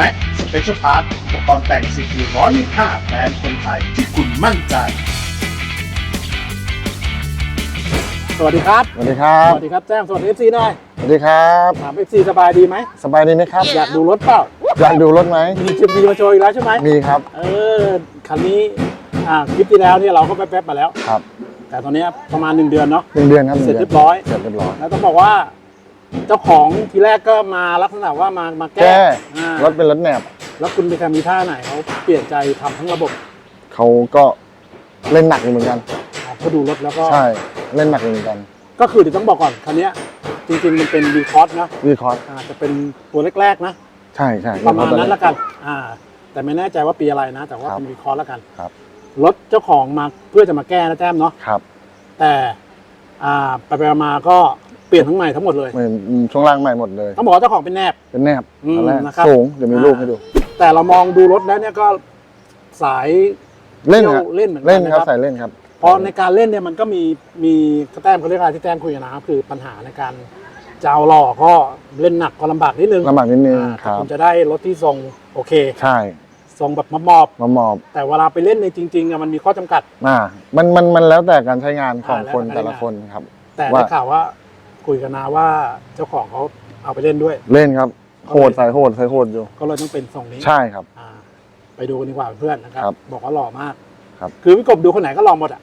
แม็กสเปเชียลพาร์ทอุปกรณ์แต่งซีพีร้อยยี่ห้าแบรนด์คนไทยที่คุณมั่นใจ สวัสดีครับ สวัสดีครับ สวัสดีครับแจ้งสวัสดีเอฟซีหน่อยสวัสดีครับ ถามเอฟซีสบายดีไหม สบายดีไหมครับ อยากดูรถเปล่า อยากดูรถไหม มีชิปดีมาโชว์อีกแล้วใช่ไหม มีครับ เออ คันนี้อ่าคลิปที่แล้วเนี่ยเราก็แป๊บๆมาแล้ว ครับ แต่ตอนเนี้ยประมาณ1เดือนเนาะหนึ่งเดือนครับหเสร็นึ่จงเรีเดืยบร้อย เสร็จเรียบร้อย แล้วต้องบอกว่า เจ้าของทีแรกก็มาลักษณะว่ามามาแก้แก้อ่ารถเป็นรถแนบแล้วคุณไปทำมีท่าไหนเขาเปลี่ยนใจทำทั้งระบบเขาก็เล่นหนักอยู่เหมือนกัน อ่าเขาดูรถแล้วก็ ใช่เล่นหนักอยู่เหมือนกันก็คือเดี๋ยวต้องบอกก่อนคันเนี้ยจริงๆมันเป็นวีคอสนะวีคอร์สอ่าจะเป็นตัวแรกๆนะ ใช่ใช่ประมาณนั้นแล้แล้วกัน อ่า แต่ไม่แน่ใจว่าปีอะไรนะ แต่ว่าครับเป็นวีคอร์สแล้วกันครับรถเจ้าของมาเพื่อจะมาแก้นะแต้มเนาะ ครับ แต่ อ่า ไปไปมาๆก็ เปลี่ยนทั้งใหม่ทั้งหมดเลยเหมือนช่วงล่างใหม่หมดเลยต้องบอกว่าเจ้าของเป็นแนบ เป็นแนบอืมตอนแรกนะครับ สูงเดี๋ยวมีรูปให้ดู แต่เรามองดูรถแล้วเนี่ยก็สายเล่นที่คยรับวเล่นเหมือนกัเล่นนครับนะคใส่รับเล่นครับพอในการเล่นเนี่ยมันก็มีมีแต้มเขาเรียกอะไรที่แต้มคุยกันนะครับคือปัญหาในการจะเอาหล่อก็เล่นหนักก็ลำบากนิดนึงลำบากนิดนึงอ่าคแต่รับ คุณจะได้รถที่ทรงโอเค ใช่ทรงแบบมอบมาหมอบๆแต่เวลาไปเล่นในจริงๆอะมันมีข้อจำกัด อ่ามันมันมันแล้วแต่การใช้งานของอ่าแล้วคนแต่แต่ละการใช้งานคนครับ แต่ว่า ได้ข่าวว่า คุยกันนะว่าเจ้าของเขาเอาไปเล่นด้วย เล่นครับโหดใส่โหดใส่โหดอยู่ ก็เลยต้องเป็นทรงนี้ใช่ครับ อ่าไปดูกันดีกว่าเพื่อนนะครับ ครับบอกว่าหล่อมากครับคือพี่กบดูคนไหนก็หล่อหมดอะ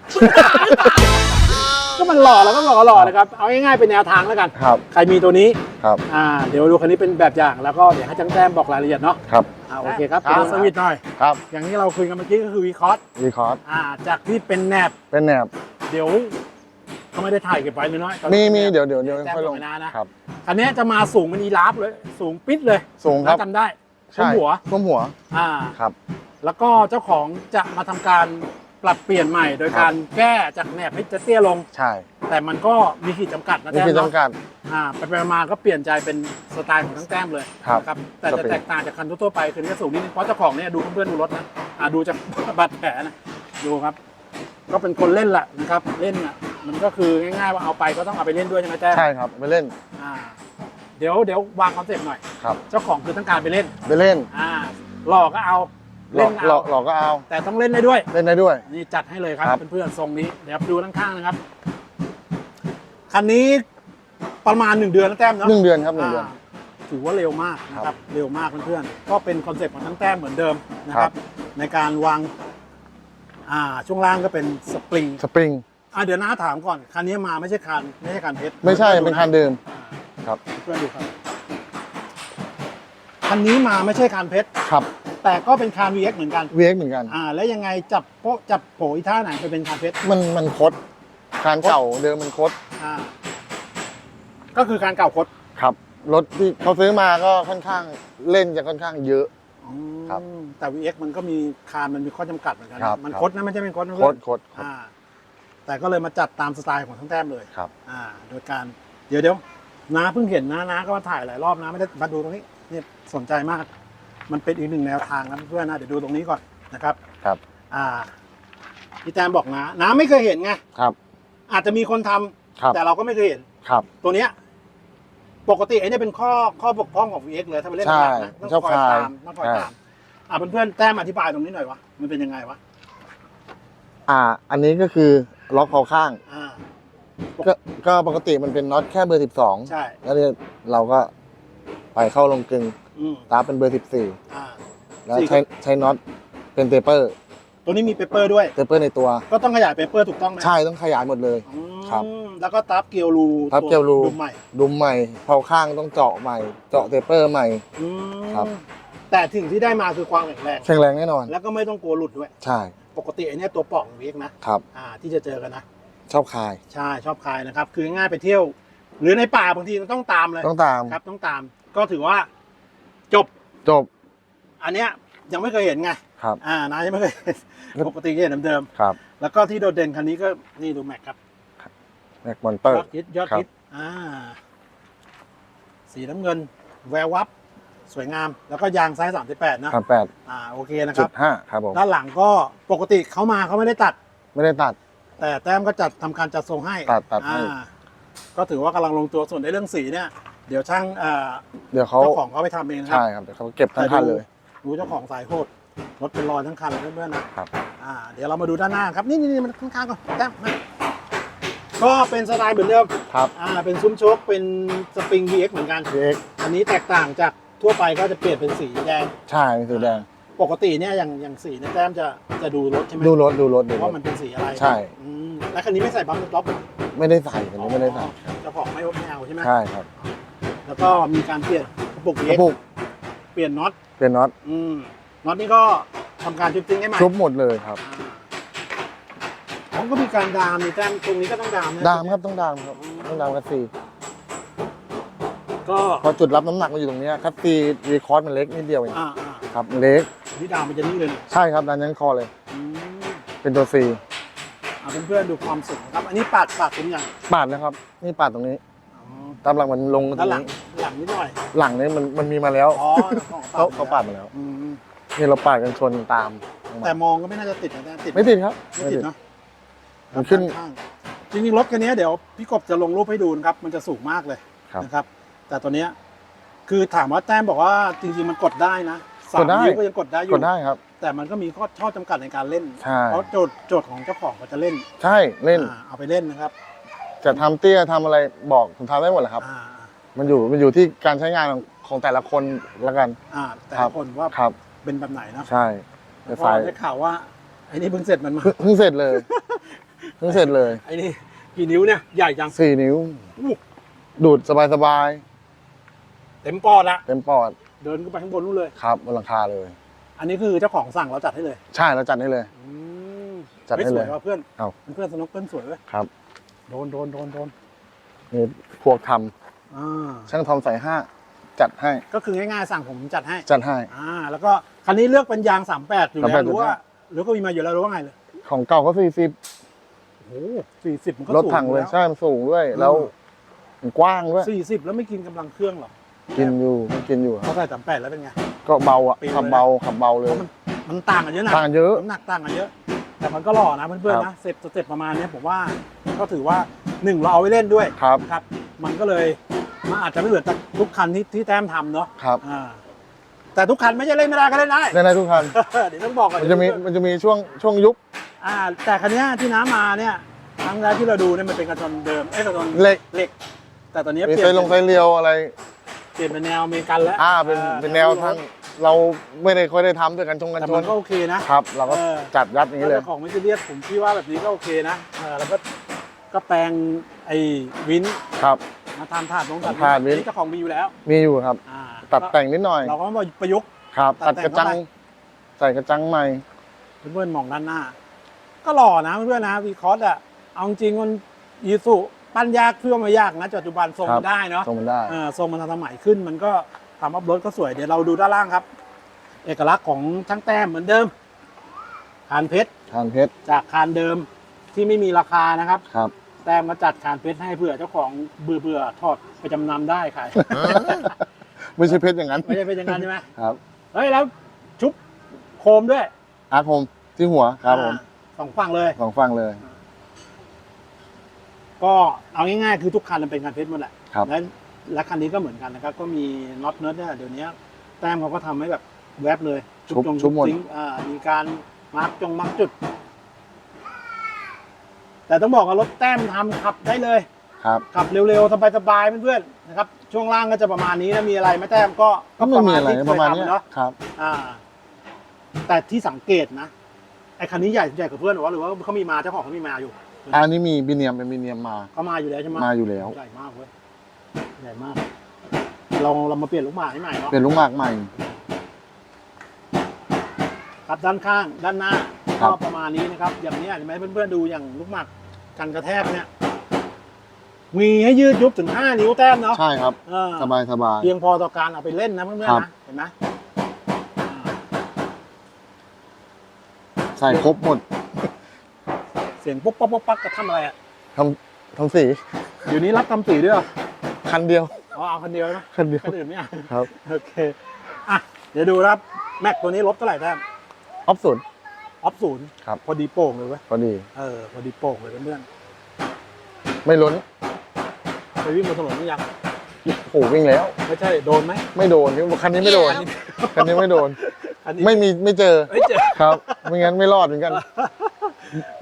ก็มันหล่อแล้วก็หล่อหล่อนะครับเอาง่ายๆเป็นแนวทางแล้วกัน ครับใครมีตัวนี้ครับอ่าเดี๋ยวดูคันนี้เป็นแบบอย่างแล้วก็เดี๋ยวให้จังแต้มบอกรายละเอียดเนาะครับอ่าโอเคครับครับดูสวิตช์หน่อย ครับอย่างที่เราคุยกันเมื่อกี้ก็คือวีคอสวีคอร์สอ่าจากที่เป็นแนบเป็นแนบเดี๋ยว ก็ไม่ได้ถ่ายเก็บไว้เลยน้อยตอนมีนี้มีแนบเดี๋ยวเดี๋ยวเดี๋ยวแต้มค่อยลงส่งไปนะนะครับ อันเนี้ยจะมาสูงเป็นอีลาฟเลย สูงปิดเลยสูงครับถ้าจำได้ใช่ท่วมหัวท่วมหัวอ่าครับ แล้วก็เจ้าของจะมาทำการปรับเปลี่ยนใหม่ โดยครับการแก้จากแหนบให้จะเตี้ยลงใช่ แต่มันก็มีขีดจำกัดนะนี่แต้มคือเนาะจำกัดอ่าไปไปมาๆก็เปลี่ยนใจเป็นสไตล์ของทั้งแต้มเลยครับนะครับแต่ก็จะเป็นแตกต่างจากคันทั่วๆไปคือจะสูงนิดนึงเพราะเจ้าของเนี่ยดูเพื่อนๆดูรถนะอ่าดูจากบาดแผลนะดูครับ ก็เป็นคนเล่นแหละนะครับ เล่นอะ มันก็คือง่ายๆว่าเอาไปก็ต้องเอาไปเล่นด้วยใช่ไหมแต้มใช่ครับไปเล่นอ่าเดี๋ยวเดี๋ยววางคอนเซ็ปต์หน่อย ครับเจ้าของคือต้องการไปเล่นไปเล่นอ่าหลอกก็เอาหลอเล่กนหลเอาอกหลอกก็เอาแต่ต้องเล่นได้ด้วย เล่นได้ด้วย นี่จัดให้เลยครับครับ เพื่อนๆทรงนี้เดี๋ยวดูด้านข้างนะครับคันนี้ประมาณหนึ่งเดือนแล้วแต้มเนาะหนึ่งเดือนครับหนึ่งเดือนอ่าถือว่าเร็วมากนะคครัรับบเร็วมากเพื่อนๆก็เป็นคอนเซ็ปต์ของทั้งแต้มเหมือนเดิมนะคครัรับ บ ในการวางอ่าช่วงล่างก็เป็นสปริงสปริง อ่าเดี๋ยวน้าถามก่อน คันนี้มาไม่ใช่คันไม่ใช่คันเพชรไม่ใช่พื่อเป็นคันเดิมครับเพื่อนดูครับ คันนี้มาไม่ใช่คันเพชรครับ แต่ก็เป็นคัน VX เหมือนกัน VX เหมือนกัน อ่า แล้วยังไงจับโป๊ะจับโผอีท่าไหนไปเป็นคันเพชร มันมันคดการเก่าเดิมมันคดอ่า ก็คือการเก่าคดครับ รถที่เขาซื้อมาก็ค่อนข้างเล่นจะค่อนข้างเยอะ ครับแต่ VX มันก็มีคานมันมีข้อจำกัดเหมือนกันนะครับมันครับคดนะไม่ใช่เป็นคดนะคเพื่อดนคดคดอ่า แต่ก็เลยมาจัดตามสไตล์ของทั้งแต้มเลยครับ อ่า โดยการเดี๋ยวเดี๋ยวน้าเพิ่งเห็นนะน้าก็มาถ่ายหลายรอบนะไม่ได้มาดูตรงนี้นี่สนใจมาก มันเป็นอีกหนึ่งแนวทางนะเพื่อนๆนะเดี๋ยวดูตรงนี้ก่อนนะครับ ครับ อ่าพี่แต้มบอกนะน้าไม่เคยเห็นไงครับ อาจจะมีคนทำครับ แต่เราก็ไม่เคยเห็น ครับ ตัวเนี้ยปกติไอ้เนี่ยเป็นข้อข้อบกพร่องของ VX เลยถ้าไปเล่นใช่หนักๆนะต้องชอบคอยคลายตามต้องคอยใช่ ตามอ่าเพื่อนๆแต้มอธิบายตรงนี้หน่อยวะมันเป็นยังไงวะ อ่า อันนี้ก็คือล็อกคอข้าง อ่า ก็ก็ปกติมันเป็นน็อตแค่เบอร์12ใช่ แล้วเนี่ยเราก็ไปเข้าลงกลึงอืมตาเป็นเบอร์อ่า14แล้วสี่ใช้ใช้น็อตเป็นเตเปอร์ตัวนี้มีเปเปอร์ด้วยเตเปอร์ในตัว ก็ต้องขยายเปเปอร์ถูกต้องไหมใช่ต้องขยายหมดเลย อืมครับแล้วก็ตับเกลียวรูทับเกลียวรูดุมใหม่ ดุมใหม่เผาข้างต้องเจาะใหม่ เจาะเตเปอร์ใหม่ อืมครับ แต่สิ่งที่ได้มาคือความแข็งแรง แข็งแรงแน่นอน แล้วก็ไม่ต้องกลัวหลุดด้วย ใช่ ปกติไอ้เนี่ยตัวปล่องวิกนะครับ อ่าที่จะเจอกันนะ ชอบคาย ใช่ชอบคลายนะครับ คือง่ายๆไปเที่ยว หรือในป่าบางทีต้องตามเลย ต้องตาม ครับต้องตาม ก็ถือว่า จบ จบ อันเนี้ยยังไม่เคยเห็นไง ครับ อ่านายังไม่เคยเห็นปกติก็เห็นเดิมครับ ๆแล้วก็ที่โดดเด่นคันนี้ก็นี่ดูแม็กครับ แม็กมอนเตอยร์ อดฮิตยอดครับฮิตอ่า สีน้ำเงิน แวววับ สวยงามแล้วก็ยางไซส์38นะสามแปดอ่าโอเคนะคจุรับ ดห้าครับผมด้านหลังก็ปกติเขามาเขาไม่ได้ตัด ไม่ได้ตัด แต่แต้มก็จัดทำการจัดทรงให้ตัดตัดให้ อ่าก็ถือว่ากำลังลงตัวส่วนในเรื่องสีเนี่ย เดี๋ยวช่างเอ่อเดี๋ยวเขาเจ้าของเขาไปทำเองนะครัใช่ครับเดี๋ยวเขาเก็บทั้งคันเลยดูเจ้าของสายโคตรรถเป็นรอยทั้งคันเลยเพื่อนๆนะครับ อ่า เดี๋ยวเรามาดูด้านหน้าครับ นี่นี่นี่มันข้างๆก่อนแต้มมาก็เป็นสไตล์เหมือนเดิม ครับ อ่า เป็นซุ้มโชคเป็นสปริง VX เหมือนกัน PX อันนี้แตกต่างจาก ทั่วไปก็จะเปลี่ยนเป็นสีแดง ใช่เป็นสีแดง ปกติเนี่ยอย่างอย่างสีเนี่ยแต้มจะจะดูรถใช่ไหมดูรถดูรถดูรว่าถ มันเป็นสีอะไรใช่ อืมแล้วคันนี้ไม่ใส่บัมป์ท็อปไม่ได้ใส่คันนี้ไม่ได้ใส่เจ้าของไม่ไม่เอาใช่ไหมใช่ครับแล้วก็มีการเปลี่ยนกระปุกกระ VX ปุกเปลี่ยนน็อตเป็นน็อตอืมน็อตนี่ก็ทำการชุบติ้งให้ใหม่ชุบหมดเลยครับอ่าผมก็มีการดามมีแต้มตรงนี้ก็ต้องดามนะ ดามครับต้องดามครับต้องดามคัสซี ก็เพอจุดรับน้ำหนักมันอยู่ตรงเนี้ยคัสซีรีคอร์ดมันเล็กนิดเดียวเองอ่าอ่าครับเล็กที่ดามมันจะนี่เลยเนี่ยใช่ครับดันยันคอเลย อืมเป็นตัวซีอ่าเพื่อนๆดูความสูงนะครับ อันนี้ปาดปาดเป็นอย่างปาดนะครับ นี่ปาดตรงนี้อ๋อตามหลังมันลงตรด้านงหลังนี้หลังนิดหน่อยหลังนี้มันมันมีมาแล้วอ๋อเขาเขาปาดมาแล้วอืมนี่เราปาดกันชนตามแต่มองก็ไม่น่าจะติดนะแต่ติดไม่ติดครับไม่ติดเนาะมันขึ้น ข้างๆจริงๆรถคันนี้เดี๋ยวพี่กบจะลงรูปให้ดูนะครับ มันจะสูงมากเลยครับ นะครับ แต่ตัวเนี้ยคือถามว่าแต้มบอกว่าจริงๆมันกดได้นะสากมดได้ นิ้วก็ยังกดได้อกยู่ดได้ครับ แต่มันก็มีข้อข้อจำกัดในการเล่น ใช่ เพราะโจทย์โจทย์ของเจ้าของเขาจะเล่นใช่เล่นอ่าเอาไปเล่นนะครับจะทำเตี้ยทำอะไรบอกผมทำได้หมดแหละครับ อ่ามันอยู่มันอยู่ที่การใช้งานของของแต่ละคนละกัน อ่าแต่ครัละบ คนว่าครับ เป็นแบบไหนเนาะใช่เพราะสายได้ข่าวว่าไอ้นี่เพิ่งเสร็จมันมาเพิ่งเพิ่งเสร็จเลยเพิ่งเสร็จเลยไอ้นี่กี่นิ้วเนี่ยใหญ่จังสี่นิ้ว อู้ดูดสบายสบาย เต็มปอดละๆเต็มปอดเดินขึ้นไปข้างบนนู่นเลย ครับบนหลังคาเลย อันนี้คือเจ้าของสั่งเราจัดให้เลยใช่เราจัดให้เลย อืมจัดให้เลยฮ้สวยว่ะเพื่อนเอาเพื่อนสนุกเพื่อนสวยเว้ยครับโดนโดนโดนโดนนี่พวกทำอ่าช่างทอมใส่ห้าจัดให้ก็คือง่ายๆสั่งผมจัดให้จัดให้ อ่าแล้วก็คันนี้เลือกเป็นยาง 38 อยู่แล้ว38 หรือว่าหรือก็มีมาอยู่แล้วหรือว่าไงเลยของเก่าก็สี่สิบโอ้สี่สิบมันก็รถสูงถังเลยอใช่มันสูงด้วย แล้วมันกว้างด้วยสี่สิบแล้วไม่กินกำลังเครื่องหรอ กินอยู่มันกินอยู่คเขารับ ใส่สามแปดแล้วเป็นไง ก็เบาอะปิวเลยขับเบาขับเบาเลเพย ราะมันมันต่างกันเยอะนะต่างเยอะ น้ำหนักต่างกันเยอะ แต่มันก็หล่อนะเพื่อนครัๆนะบเสร็จสเต็ปประมาณเนี้ยผมว่าก็ถือว่าหนึ่งเราเอาไว้เล่นด้วยครับ นะครับ มันก็เลยมันอาจจะไม่เหมือนทุกคันที่ที่แต้มทำเนาะครับอ่าแต่ทุกคันไม่ใช่เล่นไม่ได้ก็เล่นได้ได้ได้ทุกคัน เดี๋ยวต้องบอกก่อนมันจะมีมันจะมีช่วงช่วงยุบอ่า แต่คันเนี้ยที่น้ำมาเนี่ยครั้งแรกที่เราดูเนี่ยมันเป็นกระชนเดิมเอ้ยกระชนเหล็กเหล็ก แต่ตอนนี้มีเปลี่ไซยนลงไซเรียวอะไร เปลี่ยนเป็นแนวอเมริกันแล้วอ่าเป็นเป็นแนวทางเราไม่ได้ค่อยได้ทำด้วยกันชงกันแต่ชมันนก็โอเคนะ ครับ เราก็เออ จัดยัดอย่างนี้เลยถ้าของไม่ซีเรียสผมพี่ว่าแบบนี้ก็โอเคนะเออแล้วก็ก็แปลงไอ้วินครับ มาทำถาดลงถาดถาดวินนี่เจ้าของมีอยู่แล้วมีอยู่ครับ อ่าตัดแต่งนิดหน่อยเราก็มาประยุกต์ ครับ ตัตัดดแต่งกระจังเข้าไป ใส่กระจังใหม่ เพื่อนๆมองด้านหน้า ก็หล่อนะเพื่อนๆนะวีคอสอะเอาจริงมันยีสุ ปั้นยากเครื่องไม่ยากนะปัจจุบันทรงครับมันได้เนาะทรงมันได้เออทรงมันทันสมัยขึ้น มันก็ทำอัพรถก็สวยเดี๋ยวเราดูด้านล่างครับ เอกลักษณ์ของช่างแต้มเหมือนเดิมคานเพชรทานเพชรจากคานเดิมที่ไม่มีราคานะครับ ครับ แต้มมาจัดคานเพชรให้เผื่อเจ้าของเบื่อเบื่อๆทอดไปจำนำได้ขาย ไม่ใช่เพชรอย่างนั้นไม่ใช่เป็นอย่างนั้นใช่ไหมครับเฮ้ยแล้วชุบโคมด้วยอาร์คมที่หัวครับผมอ่าสองฝั่งเลยสองฝั่งเลย ก็เอาง่ายๆคือทุกคันมันเป็นคานเพชรหมดแหละครับและและคันนี้ก็เหมือนกันนะครับ ก็มีน็อตเนิร์ดเนี่ยเดี๋ยวนี้แต้มเขาก็ทำให้แบบแวบเลยชุบจงชุบหมด ซิงค์อ่ามีการมาร์กจงมาร์กจุด แต่ต้องบอกว่ารถแต้มทำขับได้เลย ครับขับเร็วๆ สบายๆเพื่อนๆนะครับ ช่วงล่างก็จะประมาณนี้นะมีอะไรไหม่แต้มก็ก็ไม่มีอะไรที่ประมาณเคยเนี้ยทำเนาะครับ อ่า แต่ที่สังเกตนะไอ้คันนี้ใหญ่ใหญ่กว่าเพื่อนหรือว่าหรือว่าเขามีมาเจ้าของเขามีมาอยู่ อันนี้มีบิเนียมเป็นบิเนียมมา เขามาอยู่แล้วใช่ไหมมาอยู่แล้ว ใหญ่มากเว้ยใหญ่มาก เราเรามาเปลี่ยนลูกหมาให้ใหม่เนาะเป็นลูกหมากใหม่ ครับด้านข้างด้านหน้าครัก็บ ประมาณนี้นะครับ อย่างนี้เห็นไหมเพื่อนๆดูอย่างลูกหมากกันกระแทกเนี่ย มีให้ยืดยุบถึง5นิ้วแต้มเนาะใช่ครับ เออ สบายสบาย เพียงพอต่อการเอาไปเล่นนะเพื่อนครัๆบนะเห็นไหมอ่าใส่ครบหมดเสียงปุ๊บปั๊บปุ๊บปั๊บกระทำอะไรอะทำทำสีเดี๋ยวนี้รับทำสีด้วยเหรอคันเดียวอ๋อเอาคนเดียวนะคันเดียวคนอื่นไม่เอาครับ โอเคอะเดี๋ยวดูนะครับแม็กตัวนี้ลบเท่าไหร่แต้มออฟสุดออฟศูนย์ครับพอดีโป่งเลยเว้ยพอดีเออพอดีโป่งเลยเพื่อนไม่ล้นๆไปวิ่งบนถนนนี่ยังโอ้โหวิ่งแล้ว ไม่ใช่โดนไหมไม่โดนคันนี้ไม่โดนคันนี้ไม่โดนอันนี้ไม่มีไม่เจอไม่เจอครับไม่งั้นไม่รอดเหมือนกัน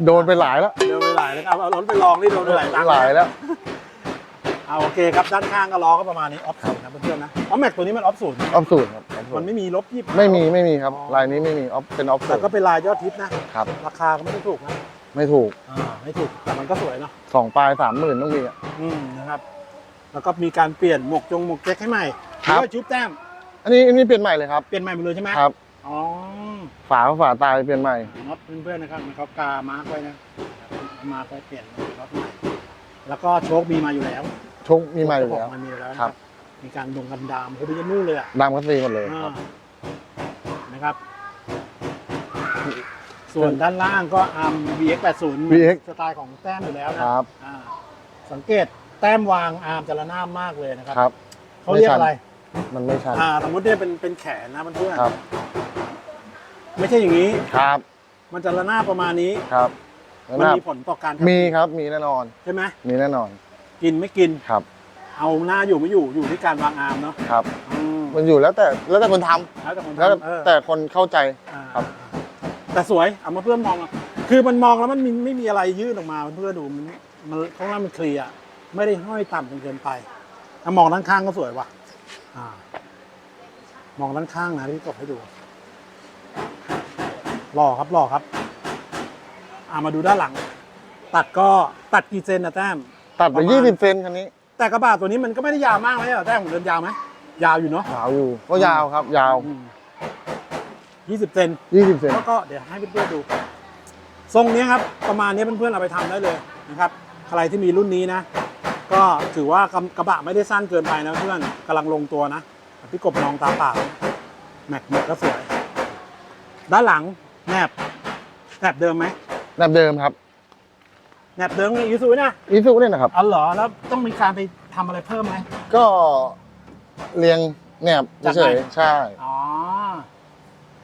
โดนไปหลายแล้วเดินไปหลายเลยครับเอารถไปลองนี่โดนไปหลายตังค์หลายแล้ว เอาโอเคครับด้านข้างก็ล้อก็ประมาณนี้ออฟศูนย์นะเพื่อนๆนะออฟแม็กตัวนี้มันออฟศูนย์ออฟสูตรครับออฟสูมัตนรไม่มีลบยี่ไม่มีไม่มีครับลายนี้ไม่มีออฟเป็นออฟสูแต่ตรก็เป็นลายยอดทิพย์นะครับ ราคาก็ไม่ได้ถูกนะไม่ถูกอ่าไม่ถูกแต่มันก็สวยเนาะสองปลายสามหมื่นต้องมีอะ อืมนะครับ แล้วก็มีการเปลี่ยนหมวกจงหมวกแจ็คให้ใหม่ครับหอว่าชุบแต้มอันนี้อันนี้เปลี่ยนใหม่เลยครับเปลี่ยนใหม่หมดเลยใช่ไหมครับ อ๋อ ฝาฝาตายเปลี่ยนใหม่น็อตเพื่อนๆนะครับมันเขากามาร์กไว้นะมาร์กไว้เปลี่ยนน็อตใหม่แล้วก็โชคมีมาอยู่แล้วชกมีใหม่อยู่แล้ว มันมีอยู่แล้วนะครับมีการดงกันดามคือไปยันนู่นเลยอะดำก็ซีหมดเลยคอ่ารับนะครับ ส่วนด้านล่างก็อาร์ม VX80 VX สไตล์ของแต้มอยู่แล้วนะครับ อ่าสังเกตแต้มวางอาร์มจะระนาบมากเลยนะครับครับ เขาเรียกอะไร มันไม่ชันอ่าสมมติเนี่ยเป็นเป็นแขนนะเพื่อนๆครับ ไม่ใช่อย่างนี้ ครับมันจะระนาบประมาณนี้ ครับแล้วมันหน้ามีผลต่อการขับมีครับมีแน่นอน ใช่ไหมมีแน่นอนกินไม่กิน ครับเอาหน้าอยู่ไม่อยู่อยู่ที่การวางอาร์มเนาะครับ อืมมันอยู่แล้วแต่แล้วแต่คนทำแล้วแต่คนแล้วทำเออแต่คนเข้าใจ อ่าครับ แต่สวยเอามาเพื่อนมองอะคือมันมองแล้วมันมีไม่มีอะไรยื่นออกมาเพื่อนๆดูมันมันข้างล่างมันเคลียร์ไม่ได้ห้อยต่ำจนเกินไปถ้ามองด้านข้างก็สวยว่ะอ่า มองด้านข้างนะที่กดให้ดู หล่อครับหล่อครับอ่ามาดูด้านหลัง ตัดก็ตัดกี่เซนนะแต้มตัดไปประมาณยี่สิบเซนคันนี้แต่กระบะตัวนี้มันก็ไม่ได้ยาวมากเลยเหรอแต้มผมเดินยาวไหมยาวอยู่เนาะยาวอยู่ก็ยาวครับ ยาวยี่สิบเซนยี่สิบเซนแล้วก็เดี๋ยวให้เพื่อนๆดู ทรงเนี้ยครับ ประมาณนี้เพื่อนๆเอาไปทำได้เลยนะครับ ใครที่มีรุ่นนี้นะ ก็ถือว่ากระกระบะไม่ได้สั้นเกินไปนะเพื่อนกำลังลงตัวนะพี่กบมองตาเปล่าแม็กแม็กก็สวย ด้านหลัง แนบแนบเดิมไหมแบบเดิมครับแนบเดิมอีซูนะอีซูเนี่ยนะครับ อ๋อเหรอแล้วต้องมีการไปทำอะไรเพิ่มไหม ก็เรียงแหนบจากเฉไหน ยๆใช่อ๋อ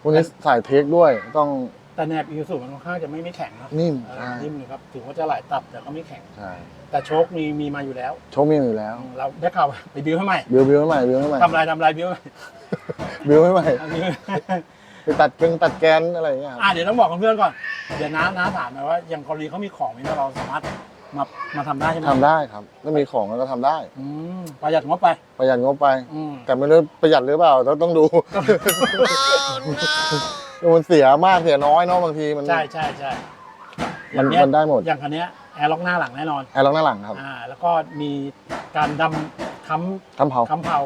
พวกนี้สายเทคด้วยต้องแต่แนบอีซูมันค่อนข้างจะไม่ไม่แข็งนะนิ่มเออใช่นิ่มเลยครับถึงว่าจะหลายตับแต่ก็ไม่แข็ง ใช่แต่โชคมีมีมาอยู่แล้วโชคมีอยู่แล้ว เราได้ข่าวไปบิวให้ใหม่บิวบิวให้ใหม่บิวให้ใหม่ทำอะไรทำอะไรบิวให้ใหม่บิวให้ใหม่เอาบิ วไปตัดเกงตัดแกนอะไรอย่างเงี้ยครับอะเดี๋ยวต้องบอกเพื่อนๆก่อน เดี๋ยวน้าน้าถามหน่อยว่าอย่างกรณีเขามีของนี่เราสามารถมามาทำได้ใช่ไหมทำได้ครับถ้ามีของก็ทำได้ อืมประหยัดงบไป ประหยัดงบไป อืม แต่ไม่รู้ประหยัดหรือเปล่าเราต้องดูมันเสียมากเสียน้อยเนาะบางทีมันใช่ใช่ใช่มันอย่างเนี้ยมันได้หมดอย่างคันเนี้ยแอร์ล็อกหน้าหลังแน่นอน แอร์ล็อกหน้าหลังครับอ่าแล้วก็มีการดำค้ทำเผาำค้ำเผา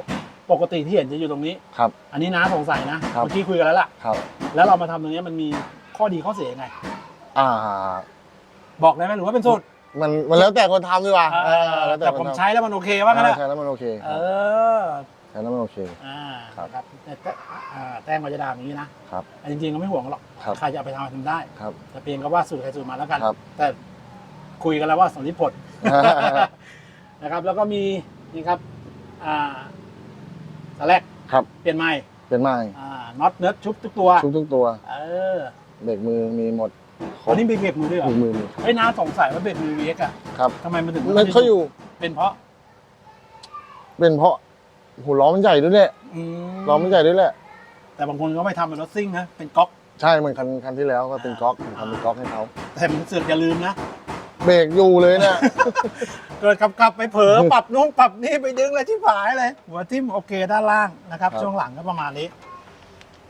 ปกติที่เห็นจะอยู่ตรงนี้ ครับ อันนี้น้าสงสัยนะครับ เมื่อกี้คุยกันแล้วล่ะ ครับ แล้วเรามาทำตรงเนี้ยมันมีข้อดีข้อเสียยังไง อ่า บอกได้ไหมหรือว่าเป็นสูตรมันมันแล้วแต่คนทำดีกว่าเออแล้วแต่แต่คผนมทำใช้แล้วมันโอเคว่างั้นแหละใช้แล้วมันโอเคเอครับอ ใช้แล้วมันโอเค อ่าครับนะครับแต่แต่อ่าแต้มก็จะดามอย่างนี้นะครับแต่จริงๆก็ไม่ห่วงหรอก ครับใครจะเอาไปทำทำได้ ครับ แต่เพียงก็ว่าสูตรใครสูตรมาแล้วกัน ครับ แต่คุยกันแล้วว่าสมริผล นะครับ แล้วก็มีนี่ครับอ่า สแลกครับเปลี่ยนใหม่เป็นไม้อ่าน็อตเนิร์ดชุบทุกตัว ทุกทุกๆตัวเออเบรกมือมีหมดครวับนนี้มีเบรกมือด้วยเหรอมือมือมีเฮ้ยน้าสงสัยว่าเบรกมือ VX อะครับทำไมมันถึงมันเขาอยู่เป็นเพราะเป็นเพราะหูล้อมันใหญ่ด้วยแหละอืมล้อมันใหญ่ด้วยแหละ แต่บางคนก็ไม่ทำเป็นรถซิ่งนะเป็นก๊อก ใช่เหมือนคันคันที่แล้วก็เป็นก๊อกผมทำเป็นก๊อกให้เขาแต่มันเสือกอย่าลืมนะ เบรกอยู่เลยเนี่ย เกิดขับขับไปเผลอปรับนู่นปรับนี่ไปดึงอะไรที่ผายเลย หัวทิ่มโอเคด้านล่างนะครับ ครับ ช่วงหลังก็ประมาณนี้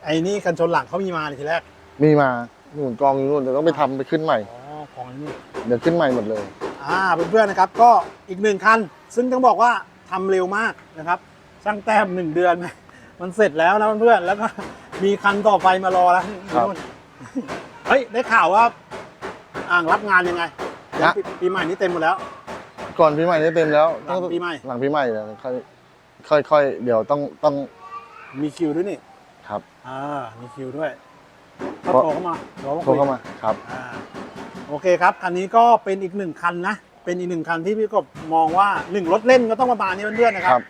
ไอ้นี่กันชนหลังเขามีมาในทีแรกมีมาหนุนกองอยู่นู่นเดี๋ยวต้องไปทำไปขึ้นใหม่ อ๋อของนี่ เดี๋ยวขึ้นใหม่หมดเลย อ่าเพื่อนๆนะครับก็อีกหนึ่งคัน ซึ่งต้องบอกว่าทำเร็วมากนะครับช่างแต้มหนึ่งเดือน มันเสร็จแล้วนะเพื่อนๆแล้วก็มีคันต่อไปมารอแล้วครับ นู่นเฮ้ยได้ข่าวว่า อ่างรับงานยังไง เดี๋ยวฮะปีปีใหม่นี้เต็มหมดแล้ว ก่อนปีใหม่นี่เต็มแล้วหลังปีใหม่ หลังปีใหม่เดี๋ยวค่อยค่อยค่อยเดี๋ยวต้องต้องมีคิวด้วยนี่ครับ อ่ามีคิวด้วยก็เพราะโทรเข้ามาเราก็โทรคุยเข้ามาครับ อ่าโอเคครับคันนี้ก็เป็นอีกหนึ่งคันนะ เป็นอีกหนึ่งคันที่พี่กบมองว่าหนึ่งรถเล่นก็ต้องประมาณนี้เพื่อนๆนะคครัรับบ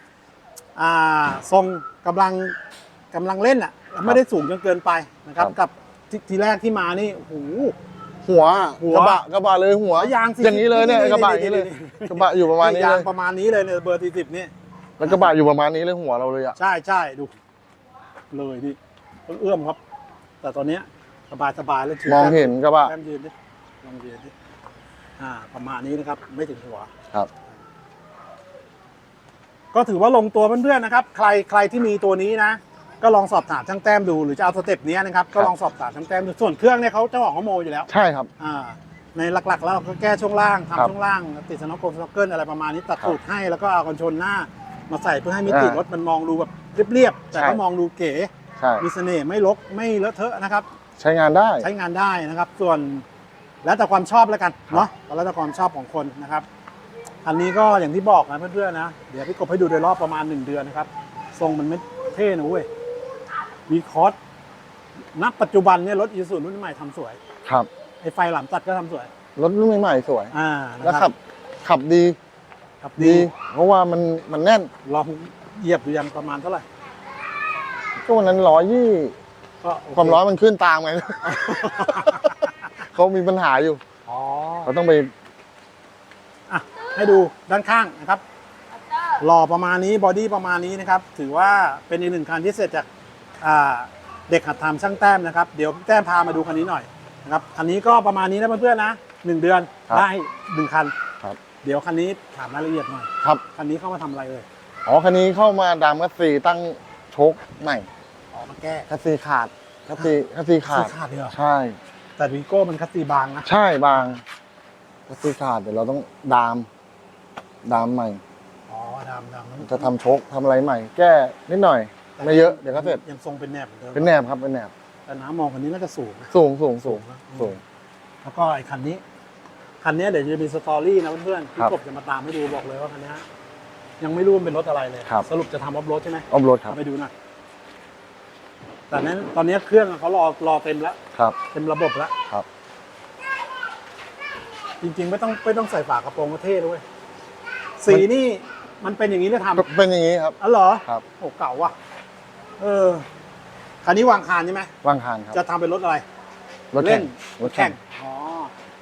อ่าทรงกำลังกำลังเล่นอะ ไม่ได้สูงจนเกินไปนะครับครับกับททีแรกที่มานี่โอ้โห หัวหัว กระบะกระบะเลยหัวแล้วยาง40อย่างนี้เลยเนี่ยนี่กระบะอนี่ย่างนี้เลยนี่กระบะอยู่ประมาณนี้ยาเลงยประมาณนี้เลยเนี่ยเบอร์สี่สิบนี่แล้วกระบะอยู่ประมาณนี้เลยหัวเราเลยอะใช่ใช่ดู เลยนี่ต้องเอื้อมครับ แต่ตอนเนี้ยสบายสบายแล้วถืมองเห็นกระบะแต้มยืนดิลองยืนดิอ่า ประมาณนี้นะครับ ไม่ถึงหัว ครับ ก็ถือว่าลงตัวเพื่อนๆนะครับ ใครใครที่มีตัวนี้นะ ก็ลองสอบถามช่างแต้มดูหรือจะเอาสเต็ปเนี้ยนะครับก็ลองสอบถามช่างแต้มดูส่วนเครื่องเนี่ยเขาเจ้าของเขาโมอยู่แล้วใช่ครับอ่าในหลักๆแล้วเราก็แก้ช่วงล่างครับทำช่วงล่างติดสน็อกโกลสน็อกเกิลอะไรประมาณนี้ตัดครับตูดให้แล้วก็เอาคอนโทรลหน้ามาใส่เพื่อให้มิติอ่ารถมันมองดูแบบเรียบๆแต่ก็ใช่มองดูเก๋ใช่มีเสน่ห์ไม่รกไม่เลอะเทอะนะครับ ใช้งานได้ใช้งานได้นะครับ ส่วนแล้วแต่ความชอบแล้วกันเนาะแล้วแต่ความชอบของคนนะครับ อันนี้ก็อย่างที่บอกนะเพื่อนๆนะ เดี๋ยวพี่กบให้ดูโดยรอบประมาณ 1 เดือนนะครับ ทรงมันไม่เท่นะเว้ย วีคอสณปัจจุบันเนี่ยรถอีซูรุ่นใหม่ทำสวย ครับไอไฟหลามตัดก็ทำสวย รถรุ่นใหม่ๆสวย อ่านะแล้วคขัรับบขับดีขับดี ดี เพราะว่ามันมันแน่นลองเหยียบดูยังประมาณเท่าไหร่ ก็วันนั้นร้อยยี่ก็โเคความร้อนมันขึ้นตามไง เขามีปัญหาอยู่อ๋อ เขาต้องไปอะให้ดูด้านข้างนะครับหล่อประมาณนี้บอดี้ประมาณนี้นะครับ ถือว่าเป็นอีกหนึ่งคันที่เสร็จจากอ่า เด็กหัดทำช่างแต้มนะครับ เดี๋ยวแต้มพามาดูคันนี้หน่อยนะครับคันนี้ก็ประมาณนี้นะเพื่อนๆนะหนึ่งเดือนครับได้หนึ่งคันครับ เดี๋ยวคันนี้ถามรายละเอียดหน่อยครับ คันนี้เข้ามาทำอะไรเลยอ๋อ คันนี้เข้ามาดามคัสซีตั้งโชคใหม่ออกมาแก้คัสซีขาดคัสซีคัสซีขาซื้ดอขาดเลยเหรอใช่ แต่วีโก้มันคัสซีบางนะ ใช่บางคัสซีขาดเดี๋ยวเราต้องดาม ดามใหม่ อ๋อดำดำมันจะทำโชคทำอะไรใหม่ แก้นิดหน่อย ไม่เยอะเดี๋ยวก็เสร็จยังทรงเป็นแนบเหมือนเดิมเป็นแหนบครับเป็นแหนบแต่น้ำมองคันนี้น่าจะสูงนะสูงสูงสูงนะสูง แล้วก็ไอ้คันนี้ คันนี้เดี๋ยวจะมีสตอรี่นะเพื่อนๆครัพี่บกบจะมาตามให้ดูบอกเลยว่าคันนี้ยังไม่รู้มันเป็นรถอะไรเลยครับสรุปจะทำออฟโรดใช่ไหมออมรถครับเอาไปดูหน่อยแต่นั้นตอนนี้เครื่องเขารอรอเต็มแล้วครับเต็มระบบแล้วครับ จริงๆไม่ต้องไม่ต้องใส่ฝากระโปรงก็เท่ด้วยสีนี่มันเป็นอย่างนี้เลยทำก็เป็นอย่างนี้ครับอ๋อเหรอครับโอ้เก่าว่ะ เออคันนี้วางคานใช่ไหมวางคานครับจะทำเป็นรถอะไรรถเล่แข่นงรถแข่แข่งงอ๋อ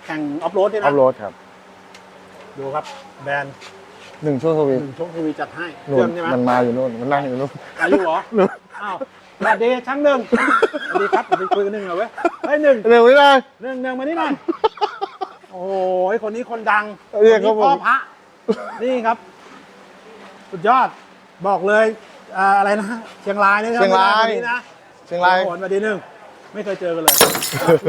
แข่งออฟโรดเนี่ยออนะฟโรดครับ ดูครับ แบรนด์หนึ่งช่วงทวีหนึ่งโชคทีวีจัดให้เคนู่รื่อนงใช่ไหมมันมาอยู่นู่นมันนั่งอยู่นู่นอายุเหรออ้าวสวัสดีช่างหนึ่งสวัสดีครับไปคุยกันหนึ่งเหรอเว้ยเฮ้ยหนึ่งเร็วไม่ได้หนึ่งหนึ่งมานี่หน่อยโอ้ยคนนี้คนดังเรียกคนเขานี้พ่อผมพระนี่ครับ สุดยอดบอกเลย อ่าอะไรนะเชียงรายนะครัเชียงรายคนนี้นะเชียงราย โอ้โหสวัสดีหนึ่งไม่เคยเจอกันเลย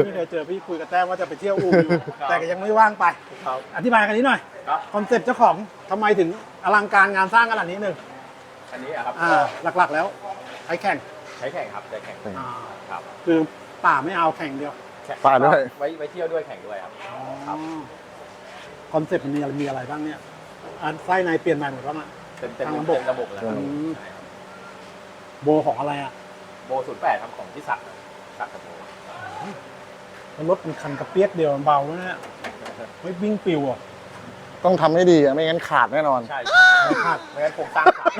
ไม่เคยเจอพี่คุยกับแต้มว่าจะไปเที่ยวอูอยู่แต่ก็ยังไม่ว่างไป ครับ อธิบายกันนี้หน่อยครับ คอนเซ็ปต์เจ้าของทำไมถึงอลังการงานสร้างขนาดนี้หนึ่งอันนี้อะครับอ่าหลักๆแล้วใช้แข่งใช้แข่งครับใช้แข่งอ่าครับคือป่าไม่เอาแข่งเดียวแข่งป่าด้วย ไว้ไว้เที่ยวด้วยแข่งด้วยครับ ครับ คอนเซ็ปต์มันมีอะไรมีอะไรบ้างเนี่ยอันไส้ในเปลี่ยนใหม่หมดแล้วอะ เต็มเต็มทางระบบ เต็มระบบเลยครับอืม โบของอะไรอะโบศูนย์แปดครับของที่สักดิ์สักดิ์กับโบแล้วรถมันคันกระเปียกเดียวมันเบาแล้วเนี่ยไม่วิ่งปิวอะต้องทำให้ดีอะไม่งั้นขาดแน่นอน ใช่ไม่พลาดไม่งั้นโครงสร้างขาด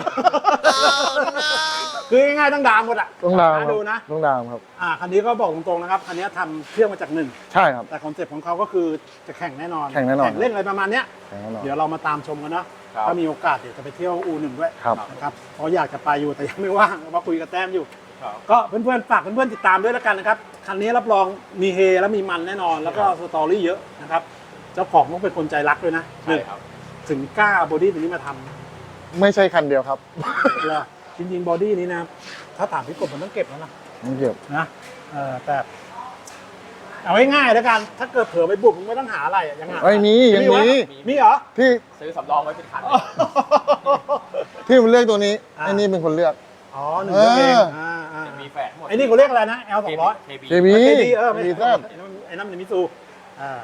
คือง่ายๆต้องดามหมดอะต้องดามหครับดูนะต้องดามครับ อ่าคันนี้ก็บอกตรงๆนะครับ คันนี้ทำเครื่องมาจากหนึ่ง ใช่ครับ แต่คอนเซ็ปต์ของเขาก็คือจะแข่งแน่นอนแข่งแน่นอน เล่นอะไรประมาณเนี้ยแน่นอน เดี๋ยวเรามาตามชมกันเนาะ ครับ ถ้ามีโอกาสเดี๋ยวจะไปเที่ยวอูหนึ่งด้วยครับ นะครับเพราะอยากจะไปอยู่แต่ยังไม่ว่างมาคุยกับแต้มอยู่ ครับ ก็เพื่อนๆฝากเพื่อนๆติดตามด้วยแล้วกันนะครับคันนี้รับรองมีเฮและมีมันแน่นอน แล้วก็สตอรี่เยอะนะครับ เจ้าของต้องเป็นคนใจรักด้วยนะหใช่นึ่งครับ ถึงกล้าบอดี้ตัวนี้มาทำไม่ใช่คันเดียวครับแล้วจริงๆบอดี้นี้นะถ้าถามพี่กบมันต้องเก็บแล้วนะ ไม่เกี่ยวนะเออแต่ เอาง่ายๆแล้วกัน ถ้าเกิดเผลอไปบุกมึงไม่ต้องหาอะไรอะยังหาไอ้ยมียังวะมีมีเหรอที่ซื้อสำรองไว้เป็นคันที่มันเลือกตัวนี้อ่าไอ้นี่เป็นคนเลือก อ๋อหนึ่งตัวเองเอออ่าอ่ามีแฝดหมด ไอ้นี่เขาเรียกอะไรนะ L สองร้อย KB KB เอดีเออไม่มีใช่แซ่บไอ้นั่นไอ้นั่นมันมิซูอ่า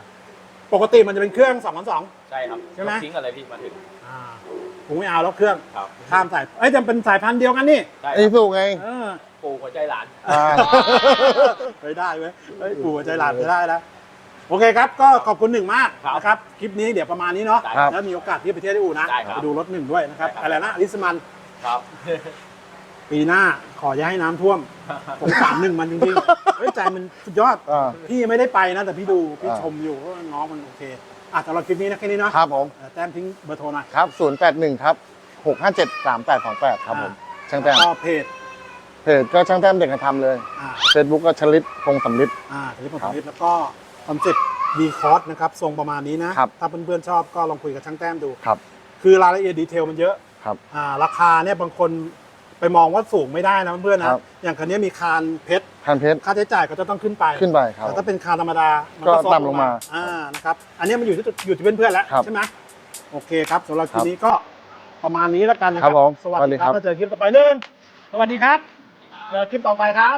ปกติมันจะเป็นเครื่อง2 0 2ใช่ครับใช่ไหม ทิ้งกันเลยพี่มาถึง อ่า ผมไม่เอาแล้วเครื่องครับข้ามสายเอ้ยจะเป็นสายพันธุ์เดียวกันนี่ใช่ไอ้ครับสู้ไงเออปูหัวใจหลาน อ่า ไปได้เว้ยเฮ้ยปู่ใจหลานจะได้แล้วโอเคครับ ก็ขอบคุณหนึ่งมากครับนะครับคลิปนี้เดี๋ยวประมาณนี้เนาะได้ครับแล้วมีโอกาสที่ไปเที่ยวที่อู่นะได้ครับไปดูรถหนึ่งด้วยนะครับได้ครับ อะไรนะลิสมันครับ ปีหน้าขออย่าให้น้ำท่วม ผมสามหนึ่งมันจริงๆเฮ้ยใจมันสุดยอด อ่า พี่ไม่ได้ไปนะ แต่พี่ดู พี่อ่า ชมอยู่ว่าน้องมันโอเค อะสำหรับคลิปนี้นะแค่นี้เนาะครับผมเอ่อแต้มทิ้งเบอร์โทรหน่อยครับ081ครับหกห้าเจ็ดสามแปดสองแปดครับผมช่างแต้มก็เพจเพจก็ช่างแต้มเด็กกระทำเลยอ่า เฟซบุ๊กก็ชลิดพงษ์สำลิด อ่าทีนี้ผมครับนิดแล้วก็คอนเซ็ปต์ดีคอร์สนะครับทรงประมาณนี้นะ ครับ ถ้าเพื่อนๆชอบก็ลองคุยกับช่างแต้มดู ครับ คือรายละเอียดดีเทลมันเยอะครับ อ่าราคาเนี่ยบางคน ไปมองว่าสูงไม่ได้นะเพื่อนๆนะครับ อย่างคันนี้มีคานเพชรพันเพชรค่าใช้จ่ายก็จะต้องขึ้นไปขึ้นไปครับ แต่ถ้าเป็นคานธรรมดามันก็ก็ซอฟต่ำลงมาอ่านะครับอันนี้มันอยู่ที่อยู่ที่เพื่อนๆแล้วครับใช่ไหมโอเคครับสำหรับคครัลิปบนี้ก็ประมาณนี้แล้วกันนะคครัรับบผมสวัสสวัสดีดีคครัรับบแล้วเจอคลิปต่อไปหนึ่งสวัสดีครับเจอคลิปต่อไปครับ